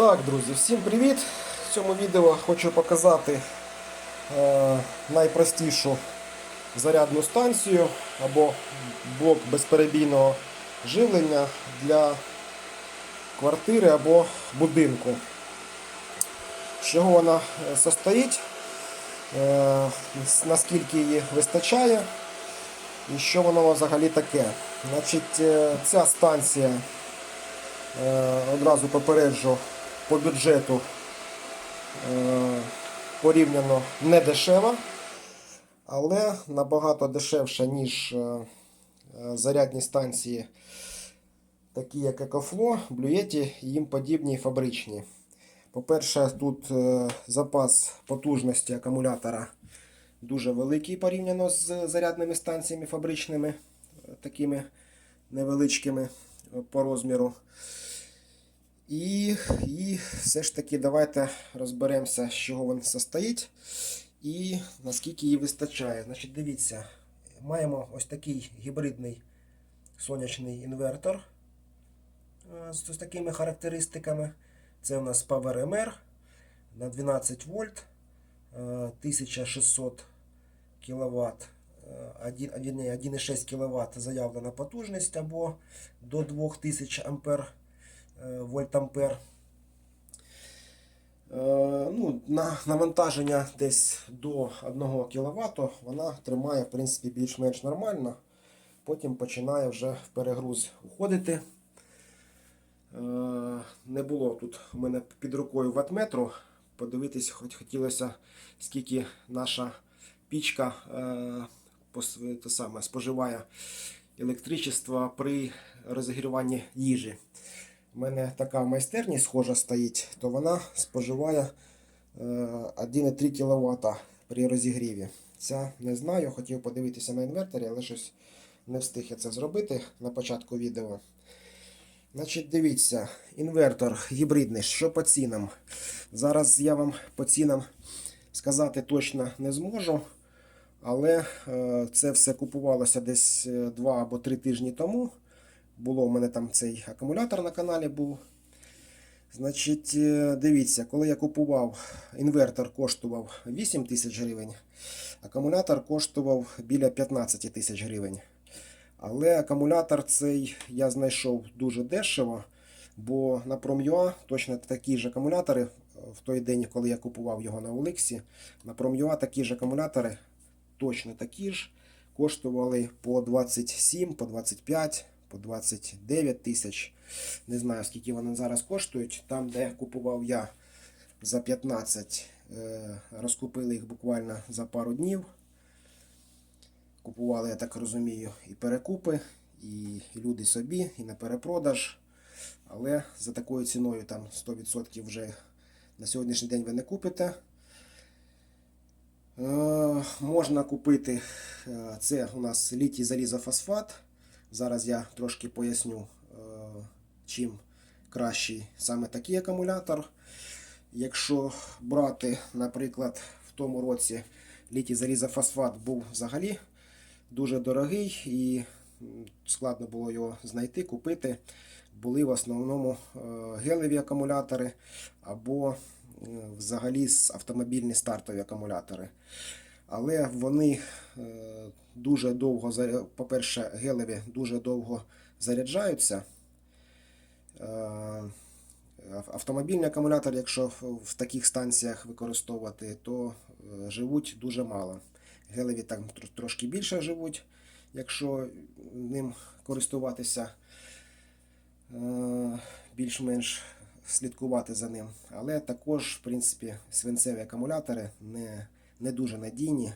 Так, друзі, всім привіт! В цьому відео хочу показати е, найпростішу зарядну станцію або блок безперебійного живлення для квартири або будинку. З чого вона е, состоїть, е, наскільки її вистачає і що воно взагалі таке. Значить, е, ця станція Е, Одразу попереджу по бюджету е, порівняно не дешева, але набагато дешевша, ніж е, зарядні станції, такі як Екофло, Блюєті і їм подібні фабричні. По-перше, тут е, запас потужності акумулятора дуже великий порівняно з зарядними станціями фабричними, такими невеличкими по розміру. І, і все ж таки давайте розберемося, з чого він состоїть і наскільки її вистачає. Значить, дивіться, маємо ось такий гібридний сонячний інвертор е, з, з такими характеристиками. Це у нас PowerMR на 12 вольт, е, 1600 кВт. 1,6 кВт заявлена потужність або до 2000 ампер вольтампер. Е, Ну, на навантаження десь до 1 кВт вона тримає в принципі більш-менш нормально. Потім починає вже в перегруз уходити. Е, Не було тут у мене під рукою ватметру. Подивитись, хоч хотілося, скільки наша пічка е, те саме, споживає електричество при розігріванні їжі. У мене така майстерність схожа стоїть, то вона споживає е, 1,3 кВт при розігріві. Ця не знаю, хотів подивитися на інверторі, але щось не встиг я це зробити на початку відео. Значить, дивіться, інвертор гібридний, що по цінам. Зараз я вам по цінам сказати точно не зможу. Але е, це все купувалося десь 2 або 3 тижні тому. Було в мене там цей акумулятор на каналі був. Значить, е, дивіться, коли я купував, інвертор коштував 8 тисяч гривень, акумулятор коштував біля 15 тисяч гривень. Але акумулятор цей я знайшов дуже дешево, бо на Prom.ua точно такі ж акумулятори в той день, коли я купував його на Олексі, на Prom.ua такі ж акумулятори, точно такі ж, коштували по 27, по 25, по 29 тисяч. Не знаю, скільки вони зараз коштують. Там, де купував я за 15, е, розкупили їх буквально за пару днів. Купували, я так розумію, і перекупи, і люди собі, і на перепродаж. Але за такою ціною там 100% вже на сьогоднішній день ви не купите. Е, можна купити е, це у нас літій залізофосфат. Зараз я трошки поясню, е, чим кращий саме такий акумулятор. Якщо брати, наприклад, в тому році літій залізофосфат був взагалі дуже дорогий і складно було його знайти, купити. Були в основному е, гелеві акумулятори або е, взагалі автомобільні стартові акумулятори. Але вони дуже довго, по-перше, гелеві дуже довго заряджаються. Е, Автомобільний акумулятор, якщо в- таких станціях використовувати, то е, живуть дуже мало. Гелеві там трошки більше живуть, якщо ним користуватися е, більш-менш слідкувати за ним. Але також, в принципі, свинцеві акумулятори не, не дуже надійні,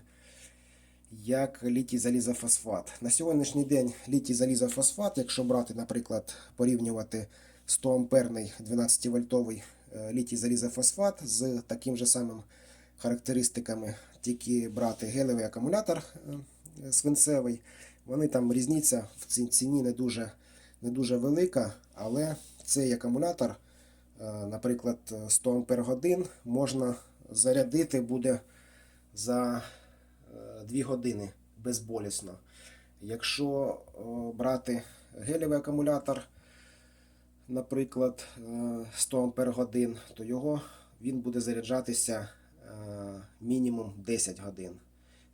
як літій залізофосфат. На сьогоднішній день літій залізофосфат, якщо брати, наприклад, порівнювати 100 амперний 12 вольтовий літій залізофосфат з таким же самим характеристиками, тільки брати гелевий акумулятор е, свинцевий, вони там різниця в ці- ціні не дуже, не дуже велика, але цей акумулятор, е, наприклад, 100 ампер годин можна зарядити буде за 2 години безболісно. Якщо брати гелевий акумулятор, наприклад, е, 100 Ампер годин, то його він буде заряджатися е, мінімум 10 годин.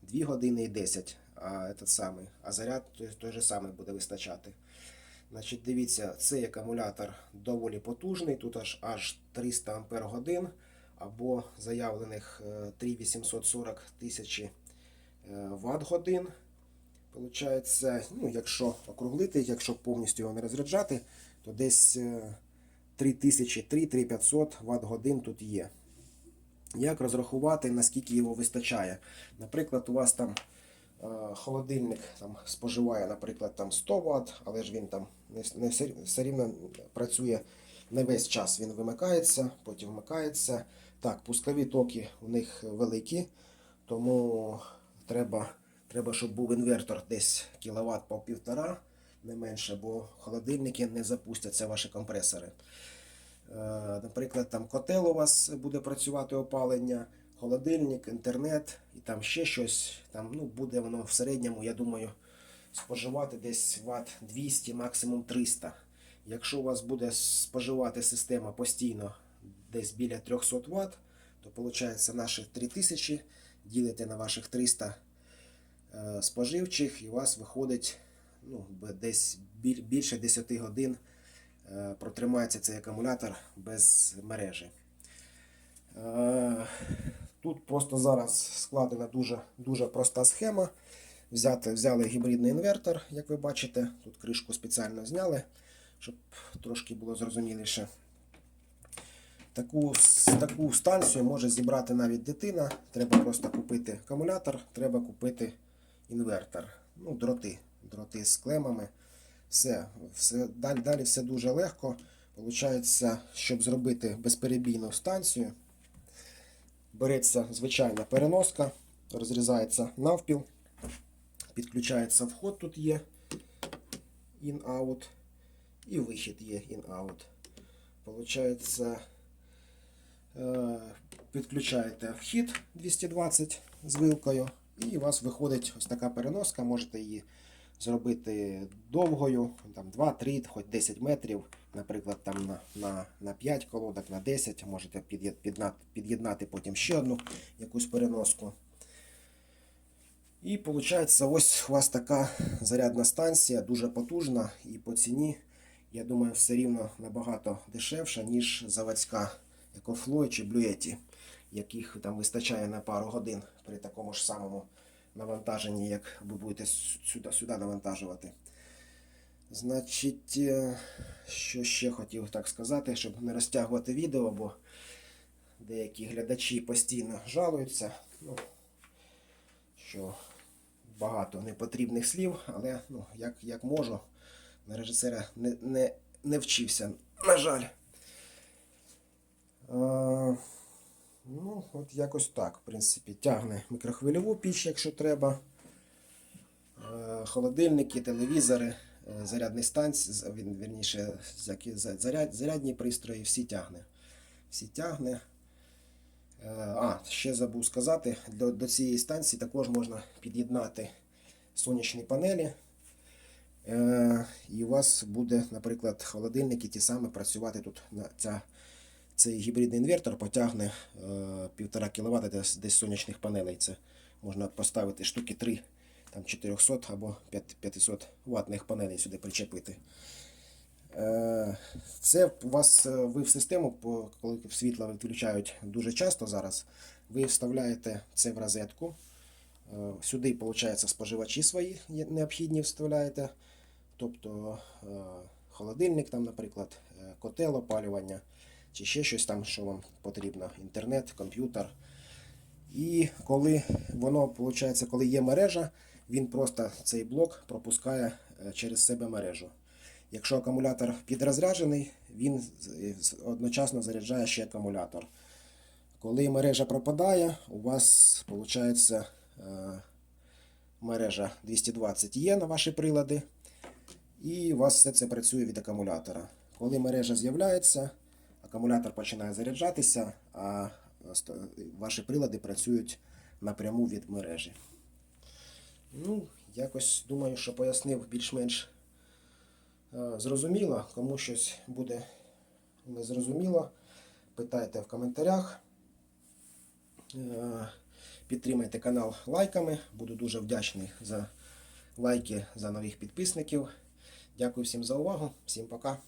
2 години і 10, а, самий, а заряд той, же самий буде вистачати. Значить, дивіться, цей акумулятор доволі потужний, тут аж аж 300 Ампер годин або заявлених е, 3840 тисячі Вт годин. Получається, ну, якщо округлити, якщо повністю його не розряджати, то десь 3000-3500 Вт годин тут є. Як розрахувати, наскільки його вистачає? Наприклад, у вас там е, холодильник там, споживає, наприклад, там 100 Вт, але ж він там не, не все, все рівно працює не весь час. Він вимикається, потім вмикається. Так, пускові токи у них великі, тому треба, треба щоб був інвертор десь кіловат по півтора, не менше, бо холодильники не запустяться ваші компресори. Е, Наприклад, там котел у вас буде працювати опалення, холодильник, інтернет і там ще щось. Там, ну, буде воно в середньому, я думаю, споживати десь ватт 200, максимум 300. Якщо у вас буде споживати система постійно десь біля 300 Вт, то виходить наші 3000 ділите на ваших 300 е, споживчих, і у вас виходить ну, десь більше 10 годин е, протримається цей акумулятор без мережі. Е, Тут просто зараз складена дуже, дуже проста схема. Взяти, взяли гібридний інвертор, як ви бачите. Тут кришку спеціально зняли, щоб трошки було зрозуміліше. Таку, таку станцію може зібрати навіть дитина. Треба просто купити акумулятор, треба купити інвертор. Ну, дроти. Дроти з клемами. Все, все, далі, далі все дуже легко. Получається, щоб зробити безперебійну станцію, береться звичайна переноска, розрізається навпіл, підключається вход тут є, in-out, і вихід є in-out. Получається, підключаєте вхід 220 з вилкою, і у вас виходить ось така переноска. Можете її зробити довгою, там 2-3, хоч 10 метрів, наприклад, там на, на, на 5 колодок, на 10, можете під'єднати, під'єднати потім ще одну якусь переноску. І виходить, ось у вас така зарядна станція, дуже потужна, і по ціні, я думаю, все рівно набагато дешевша, ніж заводська EcoFlow чи Bluetti, яких там вистачає на пару годин при такому ж самому навантаженні, як ви будете сюди, сюди навантажувати. Значить, е, що ще хотів так сказати, щоб не розтягувати відео, бо деякі глядачі постійно жалуються. Ну, що багато непотрібних слів, але ну, як, як можу, на режисера не, не, не вчився, на жаль. Е, ну, от якось так, в принципі, тягне мікрохвильову піч, якщо треба. Е, холодильники, телевізори, е, зарядні станції, з- вірніше, заряд, зарядні пристрої, всі тягне. Всі тягне. А, ще забув сказати, до, до цієї станції також можна під'єднати сонячні панелі. І у вас буде, наприклад, холодильники ті самі працювати тут. На ця, цей гібридний інвертор потягне е, 1,5 кВт десь, десь сонячних панелей. Це можна поставити штуки 3, там 400 або 500 ватних панелей сюди причепити. Е, Це у вас е, ви в систему, коли світло відключають дуже часто зараз, ви вставляєте це в розетку. Е, Сюди, виходить, споживачі свої необхідні вставляєте. Тобто е, холодильник, там, наприклад, е, котел опалювання, чи ще щось там, що вам потрібно, інтернет, комп'ютер. І коли воно, виходить, коли є мережа, він просто цей блок пропускає е, через себе мережу. Якщо акумулятор підрозряджений, він з- одночасно заряджає ще акумулятор. Коли мережа пропадає, у вас виходить мережа 220 є на ваші прилади, і у вас все це працює від акумулятора. Коли мережа з'являється, акумулятор починає заряджатися, а ваші прилади працюють напряму від мережі. Ну, якось думаю, що пояснив більш-менш Е, Зрозуміло, кому щось буде незрозуміло, питайте в коментарях. Е, Підтримайте канал лайками. Буду дуже вдячний за лайки за нових підписників. Дякую всім за увагу. Всім пока.